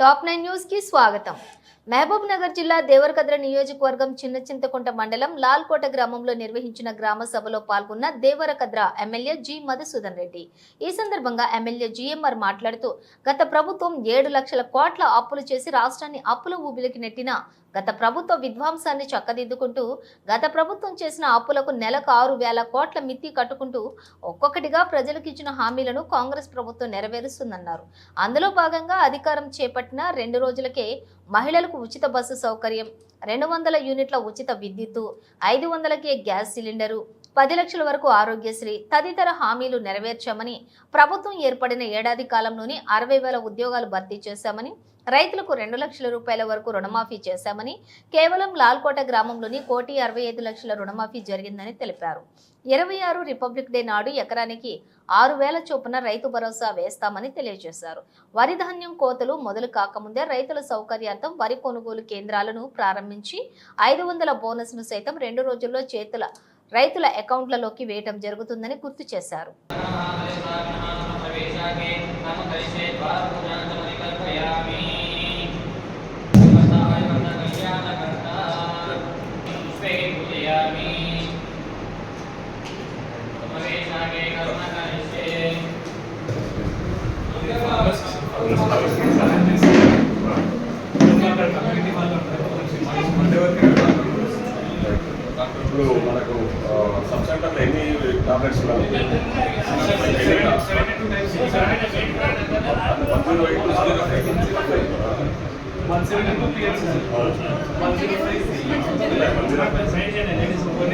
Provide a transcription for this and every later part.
Top nine news కి స్వాగతం మహబూబ్ నగర్ జిల్లా దేవరకద్ర నియోజకవర్గం చిన్న చింతకుంట మండలం లాల్కోట గ్రామంలో నిర్వహించిన గ్రామ సభలో పాల్గొన్న దేవరకద్ర ఎమ్మెల్యే జి మధుసూదన్ రెడ్డి. ఈ సందర్భంగా ఎమ్మెల్యే జిఎంఆర్ మాట్లాడుతూ గత ప్రభుత్వం ఏడు లక్షల కోట్ల అప్పులు చేసి రాష్ట్రాన్ని అప్పుల ఊబిలికి నెట్టిన గత ప్రభుత్వ విధ్వంసాన్ని చక్కదిద్దుకుంటూ గత ప్రభుత్వం చేసిన అప్పులకు నెలకు ఆరు వేల కోట్ల మిత్తి కట్టుకుంటూ ఒక్కొక్కటిగా ప్రజలకు ఇచ్చిన హామీలను కాంగ్రెస్ ప్రభుత్వం నెరవేరుస్తుందన్నారు. అందులో భాగంగా అధికారం చేపట్టిన రెండు రోజులకే మహిళలకు ఉచిత బస్సు సౌకర్యం రెండు వందల యూనిట్ల ఉచిత విద్యుత్తు ఐదు వందలకే గ్యాస్ సిలిండరు పది లక్షల వరకు ఆరోగ్యశ్రీ తదితర హామీలు నెరవేర్చామని ప్రభుత్వం ఏర్పడిన ఏడాది కాలంలోనే అరవై వేల ఉద్యోగాలు భర్తీ చేశామని రైతులకు రెండు లక్షల రూపాయల వరకు రుణమాఫీ చేశామని కేవలం లాల్కోట గ్రామంలోని కోటి అరవై ఐదు లక్షల రుణమాఫీ జరిగిందని తెలిపారు. ఇరవై ఆరు రిపబ్లిక్ డే నాడు ఎకరానికి ఆరు వేల చొప్పున రైతు భరోసా వేస్తామని తెలియజేశారు. వరి ధాన్యం కోతలు మొదలు కాకముందే రైతుల సౌకర్యార్థం వరి కొనుగోలు కేంద్రాలను ప్రారంభించి ఐదు వందల బోనస్ను సైతం రెండు రోజుల్లో చేతుల రైతుల అకౌంట్లలోకి వేయటం జరుగుతుందని గుర్తు చేశారు. ప్రవేశాగే నామ సబ్ సెంటర్లో ఎన్ని టాబ్లెట్స్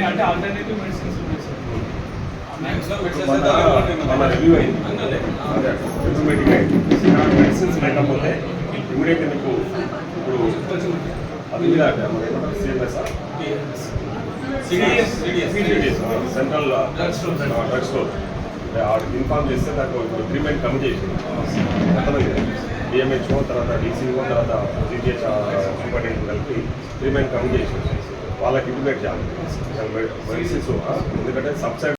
అంటే ఆల్టర్నేటివ్ మెడిసిన్స్ ఉన్నాయి? అయింది మెడిసిన్స్ లేకపోతే ఇమీడియట్ మీకు ఇప్పుడు అది మీద సిఎంఎస్ సెంట్రల్ డ్రగ్ స్టోర్ ఆవిడకి ఇన్ఫార్మ్ చేస్తే నాకు ఇప్పుడు ట్రీట్మెంట్ కమ్ చేసి అర్థమైంది డిఎంహెచ్ఓ తర్వాత డీసీఓ తర్వాత జీజీహెచ్ సూపరింటెండెంట్ కలిపి ట్రీట్మెంట్ కమ్ చేసి వాళ్ళకి ఇంటిమేట్ చేయాలి. మెడిసిన్స్ ఎందుకంటే సబ్సైడ్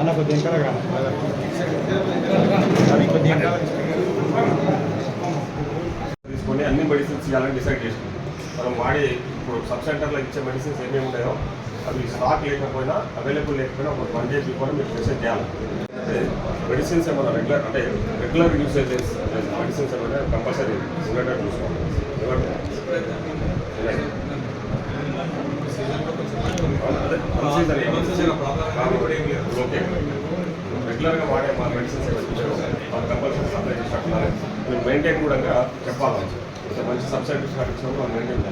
అన్న కొద్దిగా ఇంకా అది కొద్దిగా ఇంకా తీసుకొని అన్ని మెడిసిన్స్ ఇవ్వాలని డిసైడ్ చేసినాం మనం వాడి ఇప్పుడు సబ్ సెంటర్లో ఇచ్చే మెడిసిన్స్ ఏమేమి ఉన్నాయో అవి స్టాక్ లేకపోయినా అవైలబుల్ లేకపోయినా ఒక వన్ డే బిఫోర్ మీరు మెసేజ్ చేయాలి. మెడిసిన్స్ ఏమైనా రెగ్యులర్ అంటే రెగ్యులర్ యూసేజెస్ మెడిసిన్స్ ఏమైనా కంపల్సరీ ఉండేటట్టు చూసుకోండి. ఓకే రెగ్యులర్గా వాడే మా మెడిసిన్స్ ఏమైనా వాళ్ళు కంపల్సరీ సప్లై చేసినట్టు మీరు మెయింటైన్ కూడా చెప్పాలి. ఇంత మంచి సబ్సిడీ స్టార్ట్ ఇచ్చినప్పుడు మెయింటైన్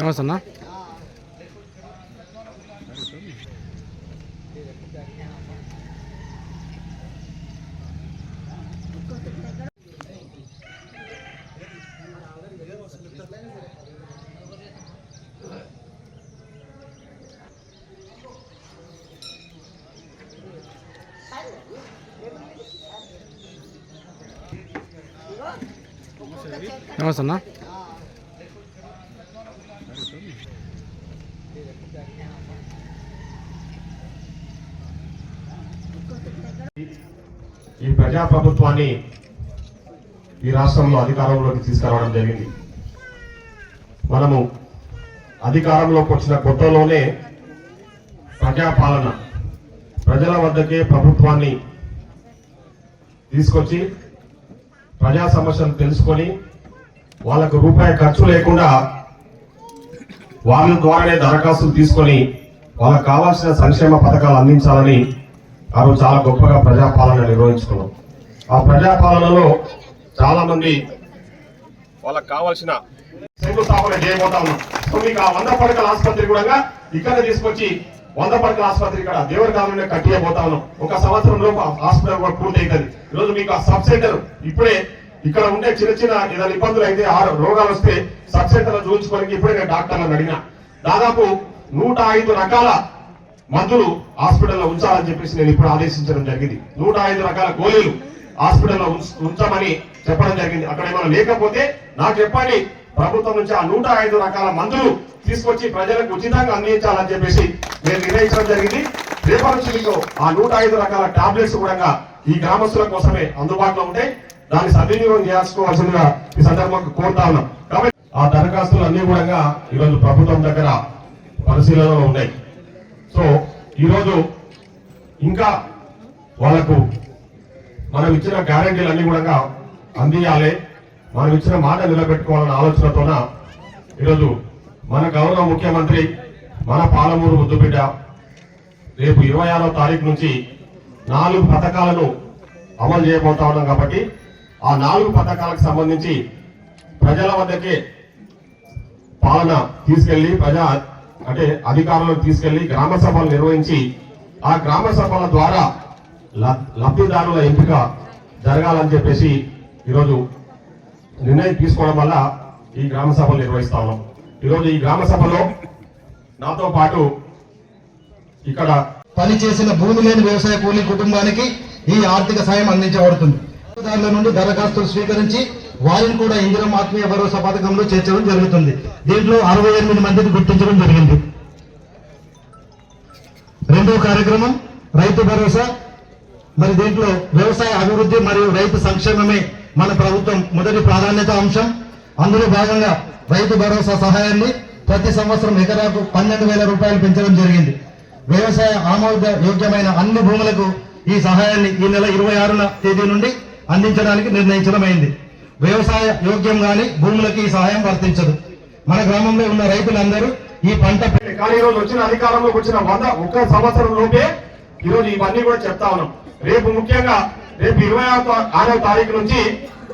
నమస్తే అన్న. నమస్తే అన్న ఈ ప్రజాప్రభుత్వాన్ని ఈ రాష్ట్రంలో అధికారంలోకి తీసుకురావడం జరిగింది. మనము అధికారంలోకి వచ్చిన కొత్తలోనే ప్రజాపాలన ప్రజల వద్దకే ప్రభుత్వాన్ని తీసుకొచ్చి ప్రజా సమస్యను తెలుసుకొని వాళ్ళకు రూపాయి ఖర్చు లేకుండా వాళ్ళ ద్వారానే దరఖాస్తులు తీసుకొని వాళ్ళకు కావాల్సిన సంక్షేమ పథకాలు అందించాలని ఆ రోజు చాలా గొప్పగా ప్రజాపాలన నిర్వహించుకున్నాం. ఆ ప్రజాపాలనలో చాలా మంది వాళ్ళకి కావాల్సిన శంకుస్థాపన చేయబోతా ఉన్నాం సో మీకు ఆ వంద పడకల ఆసుపత్రి కూడా ఇక్కడ తీసుకొచ్చి వంద పడకల ఆసుపత్రి ఇక్కడ దేవరి కాలంలో కట్టియబోతా ఉన్నాం ఒక సంవత్సరంలో హాస్పిటల్ కూడా పూర్తి అవుతుంది ఈరోజు మీకు ఆ సబ్ సెంటర్ ఇప్పుడే ఇక్కడ ఉండే చిన్న చిన్న ఏదైనా ఇబ్బందులు అయితే ఆ రోగాలు వస్తే సబ్ సెంటర్లో చూపించుకోవడానికి ఇప్పుడే నేను డాక్టర్లను అడిగిన. దాదాపు నూట ఐదు రకాల మందులు హాస్పిటల్లో ఉంచాలని చెప్పేసి నేను ఇప్పుడు ఆదేశించడం జరిగింది. నూట ఐదు రకాల గోళీలు హాస్పిటల్లో ఉంచమని చెప్పడం జరిగింది. అక్కడ ఏమైనా లేకపోతే నాకు చెప్పండి. ప్రభుత్వం నుంచి ఆ నూట ఐదు రకాల మందులు తీసుకొచ్చి ప్రజలకు ఉచితంగా అందించాలని చెప్పేసి నేను నిర్ణయించడం జరిగింది. రేపటి నుంచి మీకు ఆ నూట ఐదు రకాల టాబ్లెట్స్ కూడా ఈ గ్రామస్తుల కోసమే అందుబాటులో ఉంటాయి. దాన్ని సద్వినియోగం చేసుకోవాల్సిందిగా ఈ సందర్భంగా కోరుతా ఉన్నాం. కాబట్టి ఆ దరఖాస్తులు అన్ని కూడా ఈరోజు ప్రభుత్వం దగ్గర పరిశీలనలో ఉన్నాయి. సో ఈరోజు ఇంకా వాళ్ళకు మనం ఇచ్చిన గ్యారంటీలు అన్ని కూడా అందియాలి. మనం ఇచ్చిన మాట నిలబెట్టుకోవాలన్న ఆలోచనతోన ఈరోజు మన గౌరవ ముఖ్యమంత్రి మన పాలమూరు ముద్దుబిడ్డ రేపు ఇరవై ఆరో తారీఖు నుంచి నాలుగు పథకాలను అమలు చేయబోతా ఉన్నాం కాబట్టి ఆ నాలుగు పథకాలకు సంబంధించి ప్రజల వద్దకే పాలన తీసుకెళ్ళి ప్రజా అంటే అధికారులను తీసుకెళ్ళి గ్రామ సభలు నిర్వహించి ఆ గ్రామ సభల ద్వారా లబ్ధిదారుల ఎంపిక జరగాలని చెప్పేసి ఈరోజు నిర్ణయం తీసుకోవడం వల్ల ఈ గ్రామ సభలు నిర్వహిస్తా ఉన్నాం. ఈరోజు ఈ గ్రామ సభలో నాతో పాటు ఇక్కడ పని చేసిన భూమి లేని వ్యవసాయ కూలీ కుటుంబానికి ఈ ఆర్థిక సాయం అందించబడుతుంది. దారుల నుండి దరఖాస్తులు స్వీకరించి వారిని కూడా ఇందిరం ఆత్మీయ భరోసా పథకంలో చేర్చడం జరుగుతుంది. దీంట్లో అరవై ఎనిమిది మందిని గుర్తించడం జరిగింది. రెండో కార్యక్రమం రైతు భరోసా. మరి దీంట్లో వ్యవసాయ అభివృద్ధి మరియు రైతు సంక్షేమమే మన ప్రభుత్వం మొదటి ప్రాధాన్యత అంశం. అందులో భాగంగా రైతు భరోసా సహాయాన్ని ప్రతి సంవత్సరం ఎకరాకు పన్నెండు వేల రూపాయలు పెంచడం జరిగింది. వ్యవసాయ ఆమోద యోగ్యమైన అన్ని భూములకు ఈ సహాయాన్ని ఈ నెల ఇరవై ఆరున తేదీ నుండి అందించడానికి నిర్ణయించడమైంది. వ్యవసాయ యోగ్యం గాని భూములకి ఈ సహాయం వర్తించదు. మన గ్రామంలో ఉన్న రైతులందరూ ఈ పంట కానీ ఈ రోజు వచ్చిన అధికారంలోకి వచ్చిన వంద ఒక్క సంవత్సరం లోపే ఈ రోజు ఇవన్నీ కూడా చెప్తా ఉన్నాం. రేపు ముఖ్యంగా రేపు ఇరవై ఆరో తారీఖు నుంచి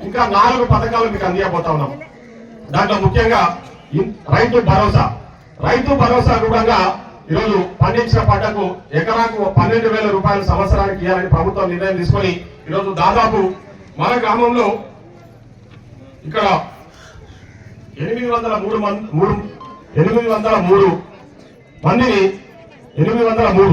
ఇంకా నాలుగు పథకాలు మీకు అందియబోతా ఉన్నాం. దాంట్లో ముఖ్యంగా రైతు భరోసా. రైతు భరోసా అనుగుణంగా ఈరోజు పండించిన పంటకు ఎకరాకు పన్నెండు వేల రూపాయలు సంవత్సరానికి ఇవ్వాలని ప్రభుత్వం నిర్ణయం తీసుకొని ఈరోజు దాదాపు మన గ్రామంలో ఇక్కడ ఎనిమిది వందల మూడు మంది మూడు ఎనిమిది వందల మూడు మందిని ఎనిమిది వందల మూడు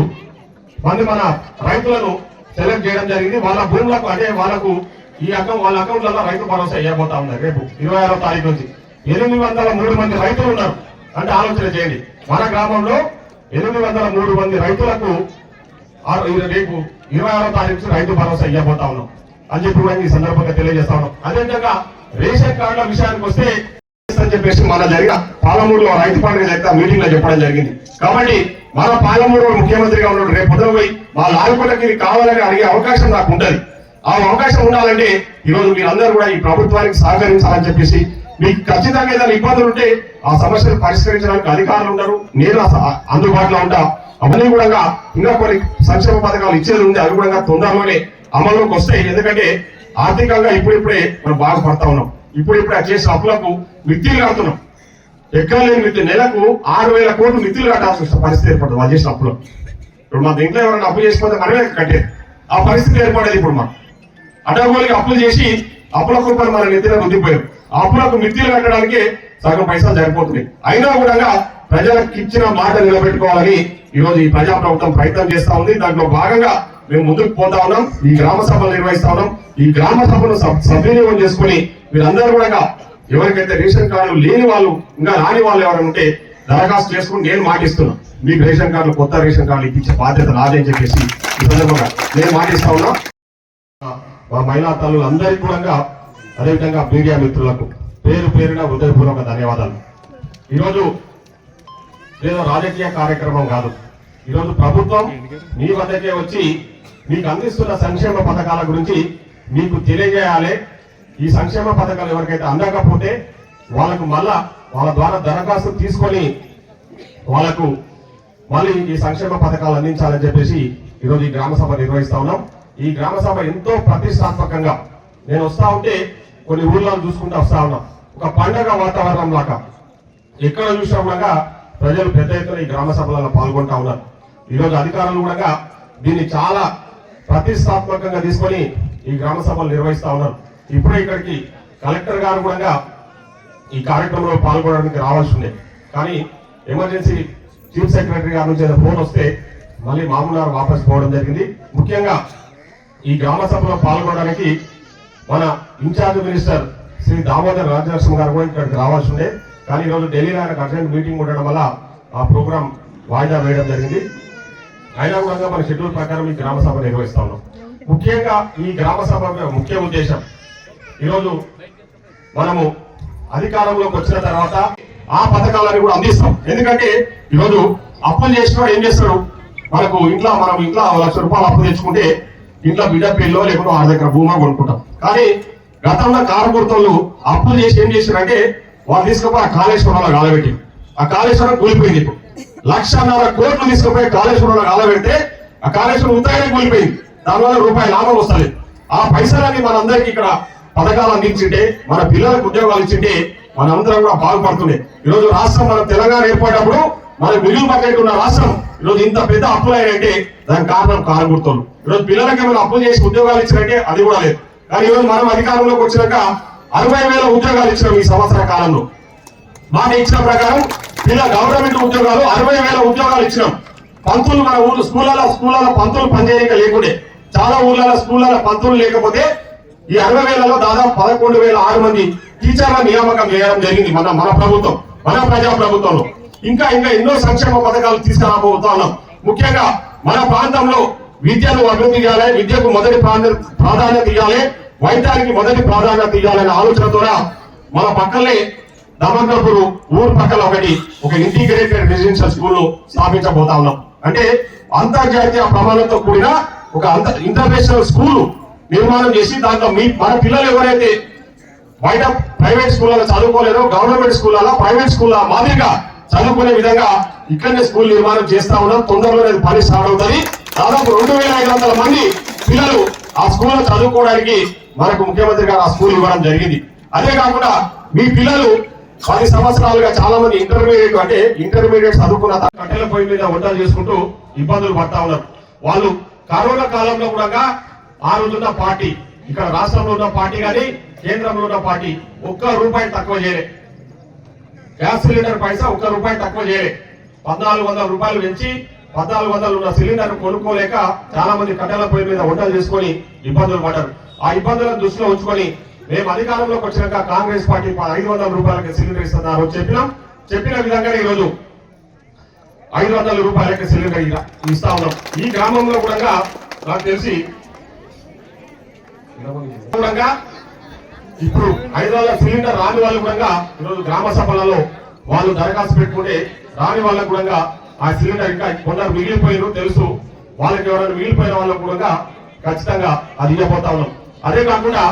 మంది మన రైతులను సెలెక్ట్ చేయడం జరిగింది. వాళ్ళ భూములకు అదే వాళ్ళకు ఈ అకౌంట్ వాళ్ళ అకౌంట్లలో రైతు భరోసా ఇవ్వబోతా ఉన్నారు. రేపు ఇరవై ఆరో తారీఖు నుంచి ఎనిమిది వందల మూడు మంది రైతులు ఉన్నారు అంటే ఆలోచన చేయండి. మన గ్రామంలో ఎనిమిది వందల మూడు మంది రైతులకు ఆరు- రేపు ఇరవై ఆరో తారీఖు రైతు భరోసా ఇవ్వబోతా ఉన్నాం. అని చెప్పి కూడా ఈ సందర్భంగా తెలియజేస్తా ఉన్నాం. అదేవిధంగా రేషన్ కార్డుల విషయానికి వస్తే అని చెప్పేసి మన జరిగిన పాలమూరులో రైతు పండుగ జరిగిన మీటింగ్లో చెప్పడం జరిగింది. కాబట్టి మన పాలమూరు ముఖ్యమంత్రిగా ఉన్నాడు రేపు పొద్దున పోయి మా లాల్కొండకి కావాలని అడిగే అవకాశం నాకు ఉంటది. ఆ అవకాశం ఉండాలంటే ఈరోజు మీరందరూ కూడా ఈ ప్రభుత్వానికి సహకరించాలని చెప్పేసి మీకు ఖచ్చితంగా ఏదైనా ఇబ్బందులు ఉంటే ఆ సమస్యలు పరిష్కరించడానికి అధికారులు ఉండరు నేను అందుబాటులో ఉంటా. అవన్నీ కూడా ఇంకా కొన్ని సంక్షేమ పథకాలు ఇచ్చేది ఉంది అవి కూడా తొందరలోనే అమల్లోకి వస్తాయి ఎందుకంటే ఆర్థికంగా ఇప్పుడిప్పుడే మనం బాధపడతా ఉన్నాం. ఇప్పుడిప్పుడే చేసిన అప్పులకు మిత్తిలు కడుతున్నాం. ఎక్కడ లేని మిత్తి నెలకు ఆరు వేల కోట్లు మిత్తిలు కట్టాల్సిన పరిస్థితి ఏర్పడుతుంది వాళ్ళు చేసిన అప్పులు. ఇప్పుడు మా ఇంట్లో ఎవరైనా అప్పు చేసిపోతే మనమే కట్టేది. ఆ పరిస్థితి ఏర్పడేది ఇప్పుడు మనం అడ్డగోలికి అప్పులు చేసి అప్పుల కుప్పలు మన నెత్తిన రుద్దిపోయారు అప్పులకు మిత్తిలు కట్టడానికి సగం పైసలు సరిపోతున్నాయి. అయినా కూడా ప్రజలకు ఇచ్చిన మాట నిలబెట్టుకోవాలని ఈ రోజు ఈ ప్రజా ప్రభుత్వం ప్రయత్నం చేస్తా ఉంది. దాంట్లో భాగంగా మేము ముందుకు పోతా ఉన్నాం. ఈ గ్రామ సభలు నిర్వహిస్తా ఉన్నాం. ఈ గ్రామ సభను సద్వినియోగం చేసుకుని మీరందరూ కూడా ఎవరికైతే రేషన్ కార్డు లేని వాళ్ళు ఇంకా రాని వాళ్ళు ఎవరైనా ఉంటే దరఖాస్తు చేసుకుని నేను మాటిస్తున్నా. మీకు రేషన్ కార్డులు కొత్త రేషన్ కార్డులు ఇప్పించే బాధ్యత రాదని చెప్పేసి ఈ సందర్భంగా నేను మాటిస్తా ఉన్నా. మా మహిళా తల్లులు అందరికీ కూడా అదేవిధంగా మీడియా మిత్రులకు పేరు పేరున హృదయపూర్వక ధన్యవాదాలు. ఈరోజు ఏదో రాజకీయ కార్యక్రమం కాదు. ఈరోజు ప్రభుత్వం మీ వద్దకే వచ్చి మీకు అందిస్తున్న సంక్షేమ పథకాల గురించి మీకు తెలియజేయాలి. ఈ సంక్షేమ పథకాలు ఎవరికైతే అందకపోతే వాళ్ళకు మళ్ళా వాళ్ళ ద్వారా దరఖాస్తు తీసుకొని వాళ్ళకు మళ్ళీ ఈ సంక్షేమ పథకాలు అందించాలని చెప్పేసి ఈరోజు ఈ గ్రామ సభ నిర్వహిస్తా ఉన్నాం. ఈ గ్రామ సభ ఎంతో ప్రతిష్టాత్మకంగా నేను వస్తా ఉంటే కొన్ని ఊళ్ళో చూసుకుంటూ వస్తా ఉన్నాం. ఒక పండగ వాతావరణం లాగా. ఎక్కడ చూసినా కూడా ప్రజలు పెద్ద ఎత్తున ఈ గ్రామ సభలలో పాల్గొంటా ఉన్నారు. ఈరోజు అధికారులు కూడా దీన్ని చాలా ప్రతిష్టాత్మకంగా తీసుకొని ఈ గ్రామ సభలు నిర్వహిస్తా ఉన్నారు. ఇప్పుడే ఇక్కడికి కలెక్టర్ గారు కూడా ఈ కార్యక్రమంలో పాల్గొనడానికి రావాల్సి ఉండే కానీ ఎమర్జెన్సీ చీఫ్ సెక్రటరీ గారి నుంచి ఏదో ఫోన్ వస్తే మళ్ళీ మామూలు వాపస్ పోవడం జరిగింది. ముఖ్యంగా ఈ గ్రామ సభలో పాల్గొనడానికి మన ఇన్ఛార్జ్ మినిస్టర్ శ్రీ దామోదర్ రాజనరసింహ గారు కూడా ఇక్కడికి రావాల్సి ఉండే కానీ ఈరోజు ఢిల్లీలో ఆయనకు అర్జెంట్ మీటింగ్ ఉండడం వల్ల ఆ ప్రోగ్రాం వాయిదా వేయడం జరిగింది. అయినా కూడా మన షెడ్యూల్ ప్రకారం ఈ గ్రామ సభ నిర్వహిస్తా ఉన్నాం. ముఖ్యంగా ఈ గ్రామ సభ ముఖ్య ఉద్దేశం ఈరోజు మనము అధికారంలోకి వచ్చిన తర్వాత ఆ పథకాలని కూడా అందిస్తాం. ఎందుకంటే ఈరోజు అప్పులు చేసిన ఏం చేస్తాడు? మనకు ఇంట్లో మనం ఇంట్లో లక్ష రూపాయలు అప్పు తెచ్చుకుంటే ఇంట్లో బిడ్డ పెళ్ళో లేకుంటే వాళ్ళ దగ్గర భూమా కొనుక్కుంటాం. కానీ గతంలో కారగుర్తలు అప్పులు చేసి ఏం చేశారంటే వాళ్ళు తీసుకుపోయి ఆ కాళేశ్వరంలో గాలబెట్టి ఆ కాళేశ్వరం కూలిపోయింది ఇప్పుడు. లక్షన్నర కోట్లు తీసుకుపోయి కాళేశ్వరంలో గాలబెడితే ఆ కాళేశ్వరం ఉత్తరాయణ కూలిపోయింది. దానివల్ల రూపాయి లాభం వస్తుంది ఆ పైసలని మనందరికి ఇక్కడ పథకాలు అందించింటే మన పిల్లలకు ఉద్యోగాలు ఇచ్చింటే మనందరం కూడా బాగుపడుతుండే. ఈరోజు రాష్ట్రం మన తెలంగాణ ఏర్పడినప్పుడు మన మిగులు పక్కన ఉన్న రాష్ట్రం ఈరోజు ఇంత పెద్ద అప్పులు దానికి కారణం కారగుర్తులు ఈరోజు పిల్లలకి ఏమైనా అప్పులు చేసి ఉద్యోగాలు ఇచ్చినట్టే అది కూడా లేదు. కానీ ఈరోజు మనం అధికారంలోకి వచ్చినాక అరవై వేల ఉద్యోగాలు ఇచ్చినాం ఈ సంవత్సర కాలంలో. మాట ఇచ్చిన ప్రకారం ఇలా గవర్నమెంట్ ఉద్యోగాలు అరవై వేల ఉద్యోగాలు ఇచ్చినాం. పంతులు మన ఊరు స్కూళ్ళలో స్కూళ్ళలో పంతులు పనిచేయక లేకుండే. చాలా ఊర్లలో స్కూళ్ళలో పంతులు లేకపోతే ఈ అరవై వేలలో దాదాపు పదకొండు వేల ఆరు మంది టీచర్ల నియామకం చేయడం జరిగింది మన మన ప్రభుత్వం మన ప్రజా ప్రభుత్వంలో ఇంకా ఇంకా ఎన్నో సంక్షేమ పథకాలు తీసుకురాబోతా ఉన్నాం ముఖ్యంగా మన ప్రాంతంలో విద్యను అభివృద్ధి చేయాలి విద్యకు మొదటి ప్రాధాన్యత ఇవ్వాలి వైద్యానికి మొదటి ప్రాధాన్యత ఇవ్వాలనే ఆలోచనతో మన పక్కనే దమంతపూర్ ఊరు పక్కన ఒకటి ఒక ఇంటిగ్రేటెడ్ రెసిడెన్షియల్ స్కూల్ స్థాపించబోతా ఉన్నాం. అంటే అంతర్జాతీయ ప్రమాణంతో కూడిన ఒక అంత ఇంటర్నేషనల్ స్కూల్ నిర్మాణం చేసి దాంట్లో మీ మన పిల్లలు ఎవరైతే బయట ప్రైవేట్ స్కూళ్ళలో చదువుకోలేదో గవర్నమెంట్ స్కూళ్ళలో ప్రైవేట్ స్కూళ్ళ మాదిరిగా చదువుకునే విధంగా ఇక్కడనే స్కూల్ నిర్మాణం చేస్తా ఉన్నాం. తొందరలోనే అది పని స్టార్ట్ అవుతుంది. దాదాపు రెండు వేల ఐదు వందల మంది పిల్లలు ఆ స్కూల్లో చదువుకోవడానికి మనకు ముఖ్యమంత్రి గారు ఆ స్కూల్ ఇవ్వడం జరిగింది. అదే కాకుండా మీ పిల్లలు పది సంవత్సరాలుగా చాలా మంది ఇంటర్మీడియట్ అంటే ఇంటర్మీడియట్ చదువుకున్న కట్టెల పొయ్యి మీద వంటలు చేసుకుంటూ ఇబ్బందులు పడతా ఉన్నారు. వాళ్ళు కరోనా కాలంలో కూడా ఆ రోజున్న పార్టీ ఇక్కడ రాష్ట్రంలో ఉన్న పార్టీ కానీ కేంద్రంలో ఉన్న పార్టీ ఒక్క రూపాయి తక్కువ చేయలే. గ్యాస్ సిలిండర్ పైసా ఒక్క రూపాయి తక్కువ చేయలే. పద్నాలుగు వందల రూపాయలు పెంచి పద్నాలుగు వందలు ఉన్న సిలిండర్ కొనుక్కోలేక చాలా మంది కట్టెల పొయ్యి మీద వంటలు చేసుకొని ఇబ్బందులు పడ్డారు. ఆ ఇబ్బందులను దృష్టిలో ఉంచుకొని మేము అధికారంలోకి వచ్చినాక కాంగ్రెస్ పార్టీ ఐదు వందల రూపాయలకి సిలిండర్ ఇస్తున్నారు చెప్పినాం చెప్పిన విధంగానే ఈరోజు ఐదు వందల రూపాయలకి సిలిండర్ ఇస్తా ఉన్నాం. ఈ గ్రామంలో కూడా నాకు తెలిసి కూడా ఇప్పుడు ఐదు వందల సిలిండర్ రాని వాళ్ళు కూడా ఈరోజు గ్రామ సభలలో వాళ్ళు దరఖాస్తు పెట్టుకుంటే రాని వాళ్ళకు కూడా ఆ సిలిండర్ ఇంకా కొందరు మిగిలిపోయారు తెలుసు. వాళ్ళకి ఎవరైనా మిగిలిపోయిన వాళ్ళకు కూడా ఖచ్చితంగా అది ఇవ్వబోతా ఉన్నాం. అదే కాకుండా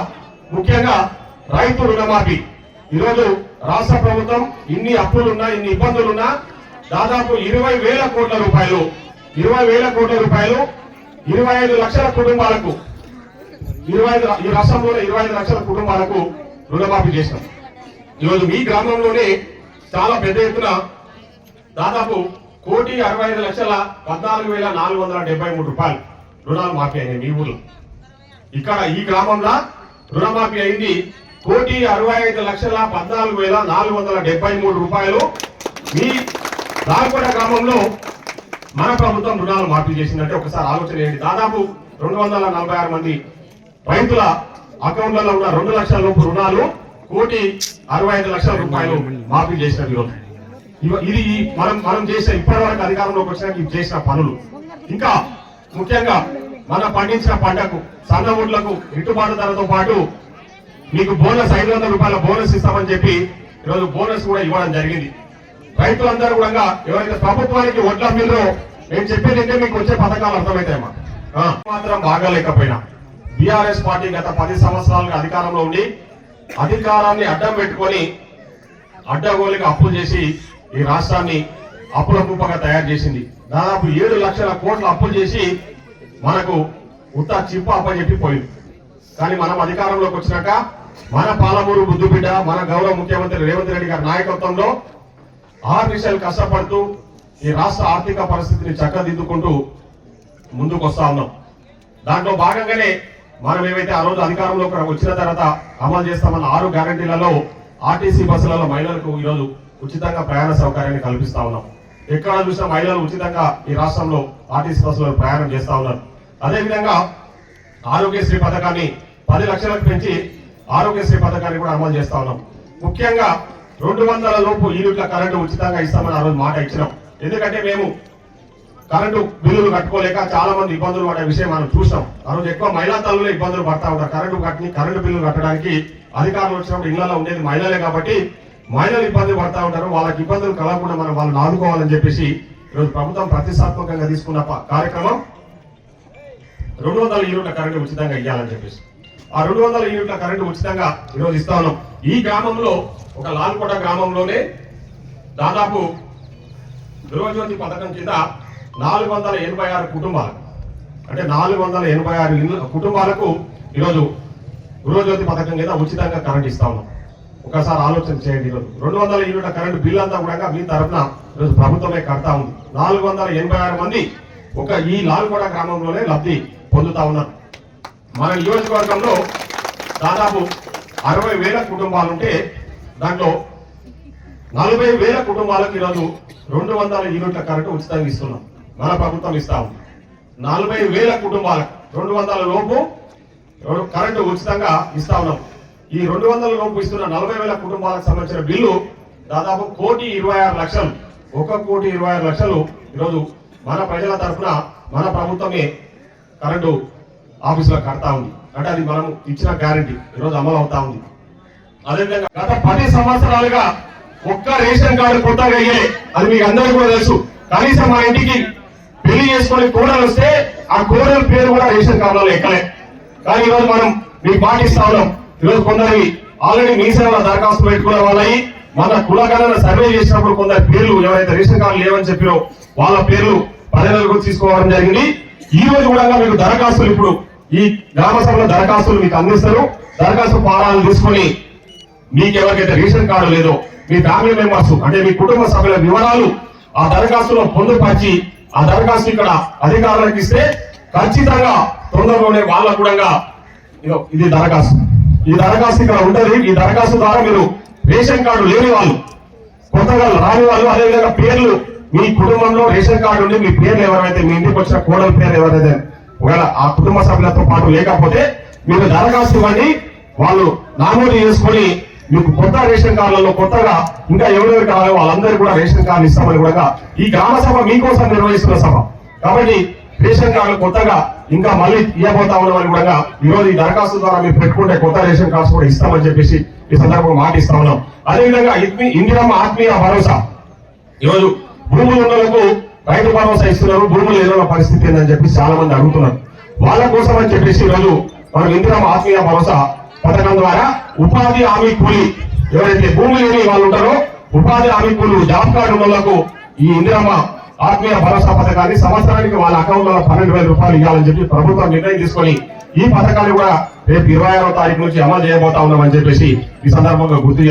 ముఖ్యంగా రైతు రుణమాఫీ. ఈరోజు రాష్ట్ర ప్రభుత్వం ఇన్ని అప్పులున్నా ఇన్ని ఇబ్బందులున్నా దాదాపు ఇరవై వేల కోట్ల రూపాయలు ఇరవై వేల కోట్ల రూపాయలు ఇరవై ఐదు లక్షల కుటుంబాలకు ఇరవై ఐదు ఈ రాష్ట్రంలోనే ఇరవై ఐదు లక్షల కుటుంబాలకు రుణమాఫీ చేసినాం ఈరోజు మీ గ్రామంలోనే చాలా పెద్ద ఎత్తున దాదాపు కోటి అరవై ఐదు లక్షల పద్నాలుగు వేల నాలుగు వందల డెబ్బై మూడు రూపాయలు రుణాలు మాఫీ అయినాయి మీ ఊర్లో. ఇక్కడ ఈ గ్రామంలో రుణమాఫీ అయింది. కోటి అరవై ఐదు లక్షల పద్నాలుగు వేల నాలుగు వందల డెబ్బై మూడు రూపాయలు. మీ రాయకోట గ్రామంలో మన ప్రభుత్వం రుణాలు మాఫీ చేసిందంటే ఒకసారి ఆలోచన చేయండి. దాదాపు రెండు వందల నలభై ఆరు మంది రైతుల అకౌంట్లలో ఉన్న రెండు లక్షల లోపు రుణాలు కోటి అరవై ఐదు లక్షల రూపాయలు మాఫీ చేసిన ఈరోజు ఇది ఈ మనం మనం చేసిన ఇప్పటివరకు అధికారంలోకి వచ్చినాక చేసిన పనులు. ఇంకా ముఖ్యంగా మనం పండించిన పంటకు సన్న ఊళ్ళకు గిట్టుబాటు ధరతో పాటు మీకు బోనస్ ఐదు వందల రూపాయల బోనస్ ఇస్తామని చెప్పి ఈరోజు బోనస్ కూడా ఇవ్వడం జరిగింది. రైతులందరూ కూడా ఎవరైతే ప్రభుత్వానికి వడ్ల మీదో నేను చెప్పేదంటే మీకు వచ్చే పథకాలు అర్థమవుతాయమ్మా. మాత్రం బాగాలేకపోయినా. బీఆర్ఎస్ పార్టీ గత పది సంవత్సరాలుగా అధికారంలో ఉండి అధికారాన్ని అడ్డం పెట్టుకొని అడ్డగోలుగా అప్పులు చేసి ఈ రాష్ట్రాన్ని అప్పుల కుప్పగా తయారు చేసింది. దాదాపు ఏడు లక్షల కోట్ల అప్పులు చేసి మనకు ఉత్త చిప్ప అప్పచెప్పి పోయింది. కానీ మనం అధికారంలోకి వచ్చినాక మన పాలమూరు బుద్దుబిడ్డ మన గౌరవ ముఖ్యమంత్రి రేవంత్ రెడ్డి గారి నాయకత్వంలో ఆరు విషయాలు కష్టపడుతూ ఈ రాష్ట్ర ఆర్థిక పరిస్థితిని చక్కదిద్దుకుంటూ ముందుకు వస్తా ఉన్నాం. దాంట్లో భాగంగానే మనం ఏవైతే ఆ రోజు అధికారంలోకి వచ్చిన తర్వాత అమలు చేస్తామన్న ఆరు గ్యారంటీలలో ఆర్టీసీ బస్సులలో మహిళలకు ఈరోజు ఉచితంగా ప్రయాణ సౌకర్యాన్ని కల్పిస్తా ఉన్నాం. ఎక్కడ చూసినా మహిళలు ఉచితంగా ఈ రాష్ట్రంలో ఆర్టీసీ బస్సులో ప్రయాణం చేస్తా ఉన్నారు. అదేవిధంగా ఆరోగ్యశ్రీ పథకాన్ని పది లక్షలకు పెంచి ఆరోగ్యశ్రీ పథకాన్ని కూడా అమలు చేస్తా ఉన్నాం. ముఖ్యంగా రెండు వందల లోపు యూనిట్ల కరెంటు ఉచితంగా ఇస్తామని ఆ రోజు మాట ఇచ్చినాం. ఎందుకంటే మేము కరెంటు బిల్లులు కట్టుకోలేక చాలా మంది ఇబ్బందులు పడే విషయం మనం చూసాం. ఆ రోజు ఎక్కువ మహిళా తల్లులు ఇబ్బందులు పడతా ఉంటారు. కరెంటు కట్టి కరెంటు బిల్లులు కట్టడానికి అధికారులు వచ్చినప్పుడు ఇళ్ళలో ఉండేది మహిళలే కాబట్టి మహిళలు ఇబ్బంది పడతా ఉంటారు. వాళ్ళకి ఇబ్బందులు కలగకుండా మనం వాళ్ళని ఆదుకోవాలని చెప్పేసి ఈరోజు ప్రభుత్వం ప్రతిష్టాత్మకంగా తీసుకున్న కార్యక్రమం. రెండు వందల యూనిట్ల కరెంటు ఉచితంగా ఇవ్వాలని చెప్పేసి. ఆ రెండు వందల యూనిట్ల కరెంటు ఉచితంగా ఈరోజు ఇస్తా ఉన్నాం. ఈ గ్రామంలో ఒక లాల్కోట గ్రామంలోనే దాదాపు గృహజ్యోతి పథకం కింద నాలుగు వందల ఎనభై ఆరు కుటుంబాలు అంటే నాలుగు వందల ఎనభై ఆరు ఇల్లు కుటుంబాలకు ఈరోజు గృహజ్యోతి పథకం కింద ఉచితంగా కరెంట్ ఇస్తా ఉన్నాం. ఒకసారి ఆలోచన చేయండి ఈరోజు. రెండు వందల యూనిట్ల కరెంటు బిల్ అంతా కూడా మీ తరఫున ఈరోజు ప్రభుత్వమే కడతా ఉంది. నాలుగు వందల ఎనభై ఆరు మంది ఒక ఈ లాల్కోట గ్రామంలోనే లబ్ధి పొందుతా ఉన్నారు. మన నియోజకవర్గంలో దాదాపు అరవై వేల కుటుంబాలుంటే దాంట్లో నలభై వేల కుటుంబాలకు ఈరోజు రెండు వందల యూనిట్ల కరెంటు ఉచితంగా ఇస్తున్నాం. మన ప్రభుత్వం ఇస్తా ఉంది. నలభై వేల కుటుంబాలకు రెండు వందల లోపు రెండు- కరెంటు ఉచితంగా ఇస్తా ఉన్నాం. ఈ రెండు వందల లోపు ఇస్తున్న నలభై వేల కుటుంబాలకు సంబంధించిన బిల్లు దాదాపు కోటి ఇరవై ఆరు లక్షలు ఒక కోటి ఇరవై ఆరు లక్షలు ఈరోజు మన ప్రజల తరఫున మన ప్రభుత్వమే కరెంటు ఆఫీసులో కడతా ఉంది. అంటే అది మనం ఇచ్చిన గ్యారంటీ ఈరోజు అమలు అవుతా ఉంది. అదేవిధంగా గత పది సంవత్సరాలుగా ఒక్క రేషన్ కార్డు కొత్తగా అయ్యే అది మీకు అందరికీ కూడా తెలుసు. కనీసం మా ఇంటికి పెళ్ళి చేసుకొని కోడలు వస్తే ఆ కోడల పేరు కూడా రేషన్ కార్డులో ఎక్కలే కానీ ఈరోజు మనం మీకు పాటిస్తా ఉన్నాం. ఈరోజు కొందరి ఆల్రెడీ మీ సేవలో దరఖాస్తు పెట్టుకునే వాళ్ళయి మన కులగణన సర్వే చేసినప్పుడు కొందరు పేర్లు ఎవరైతే రేషన్ కార్డు లేవని చెప్పిరో వాళ్ళ పేర్లు పరిగణలోకి తీసుకోవడం జరిగింది. ఈ రోజు కూడా మీకు దరఖాస్తులు ఇప్పుడు ఈ గ్రామ సభలో దరఖాస్తులు మీకు అందిస్తారు. దరఖాస్తు ఫారాలు తీసుకొని మీకు ఎవరికైతే రేషన్ కార్డు లేదో మీ ఫ్యామిలీ మెంబర్స్ అంటే మీ కుటుంబ సభ్యుల వివరాలు ఆ దరఖాస్తులో పొందుపరిచి ఆ దరఖాస్తు ఇక్కడ అధికారులకు ఇస్తే ఖచ్చితంగా తొందరలోనే వాళ్ళకు కూడా ఇది దరఖాస్తు. ఈ దరఖాస్తు ఇక్కడ ఉంటుంది. ఈ దరఖాస్తు ద్వారా మీరు రేషన్ కార్డు లేని వాళ్ళు కొత్తగా రాని వాళ్ళు అదేవిధంగా పేర్లు మీ కుటుంబంలో రేషన్ కార్డు ఉండి మీ పేర్లు ఎవరైతే మీ ఇంటికి వచ్చిన కోడల పేరు ఎవరైతే ఒకవేళ ఆ కుటుంబ సభ్యులతో పాటు లేకపోతే మీరు దరఖాస్తు ఇవ్వండి. వాళ్ళు నామోదు చేసుకొని మీకు కొత్త రేషన్ కార్డులలో కొత్తగా ఇంకా ఎవరెవరు కావాలో వాళ్ళందరూ కూడా రేషన్ కార్డు ఇస్తామని కూడా ఈ గ్రామ సభ మీకోసం నిర్వహిస్తున్న సభ. కాబట్టి రేషన్ కార్డులు కొత్తగా ఇంకా మళ్ళీ ఇవ్వబోతా ఉన్నామని కూడా ఈ రోజు ఈ దరఖాస్తు ద్వారా మీరు పెట్టుకుంటే కొత్త రేషన్ కార్డ్స్ కూడా ఇస్తామని చెప్పేసి ఈ సందర్భంగా మాట ఇస్తా ఉన్నాం. అదేవిధంగా ఇందిరమ్మ ఆత్మీయ భరోసా. ఈరోజు భూములు ఉన్నలకు రైతు భరోసా ఇస్తున్నారు భూములు లేని పరిస్థితి ఏందని చెప్పి చాలా మంది అడుగుతున్నారు. వాళ్ళ కోసం అని చెప్పేసి ఈరోజు మనం ఇందిరమ్మ ఆత్మీయ భరోసా పథకం ద్వారా ఉపాధి హామీ కూలి ఎవరైతే భూమి లేని వాళ్ళు ఉంటారో ఉపాధి హామీ కూలి జాబ్ కార్డు వాళ్ళకు ఈ ఇందిరామ ఆత్మీయ భరోసా పథకాన్ని సంవత్సరానికి వాళ్ళ అకౌంట్లో పన్నెండు వేల రూపాయలు ఇవ్వాలని చెప్పి ప్రభుత్వం నిర్ణయం తీసుకొని ఈ పథకాన్ని కూడా రేపు ఇరవై ఆరో తారీఖు నుంచి అమలు చేయబోతా ఉన్నామని చెప్పేసి ఈ సందర్భంగా గుర్తు